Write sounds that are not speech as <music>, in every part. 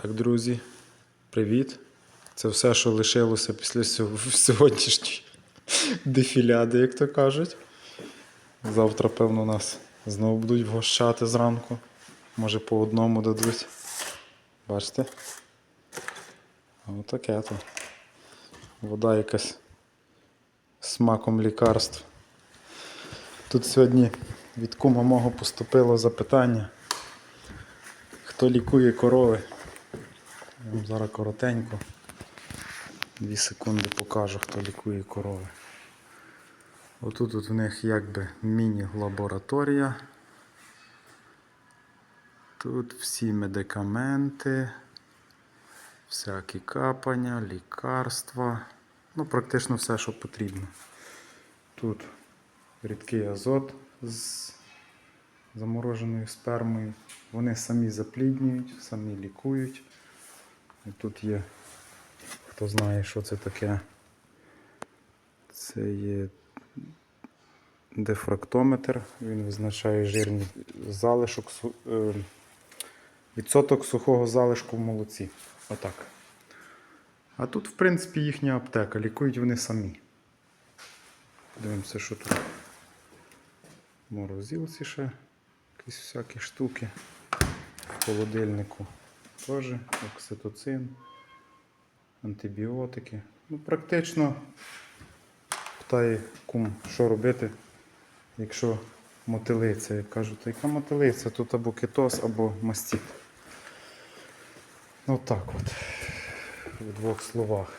Так, друзі, привіт. Це все, що лишилося після <laughs> сьогоднішньої дефіляди, як то кажуть. Завтра, певно, нас знову будуть вгощати зранку. Може по одному дадуть. Бачите? Отаке то. Вода якась з смаком лікарств. Тут сьогодні від кума мого поступило запитання. Хто лікує корови? Зараз коротенько. Дві секунди покажу, хто лікує корови. Отут от в них якби міні-лабораторія. Тут всі медикаменти, всякі капання, лікарства. Ну, практично все, що потрібно. Тут рідкий азот з замороженою спермою. Вони самі запліднюють, самі лікують. Тут є, хто знає, що це таке. Це є дефрактометр. Він визначає жирний залишок, е, відсоток сухого залишку в молоці. Отак. А тут, в принципі, їхня аптека. Лікують вони самі. Дивимося, що тут. Морозилці ще якісь всякі штуки. В холодильнику теж окситоцин, антибіотики. Ну, практично питає кум, що робити, якщо мотилиця. Я кажу, та яка мотилиця? Тут або кетоз, або мастіт. Ну так от, в двох словах.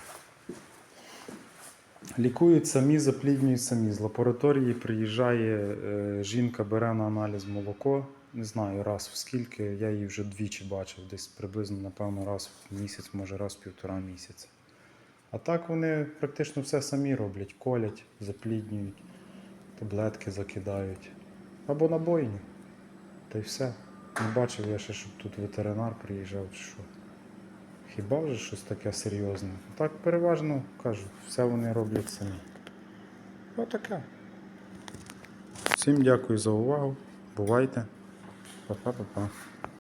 Лікують самі, запліднюють самі. З лабораторії приїжджає е, жінка, бере на аналіз молоко. Не знаю раз в скільки. Я її вже двічі бачив, десь приблизно, напевно, раз в місяць, може раз в півтора місяця. А так вони практично все самі роблять: колять, запліднюють, таблетки закидають. Або на бойню. Та й все. Не бачив я ще, щоб тут ветеринар приїжджав чи що. Хіба вже щось таке серйозне? Так переважно кажу, все вони роблять самі. Отаке. Всім дякую за увагу. Бувайте. Па-па-па-па.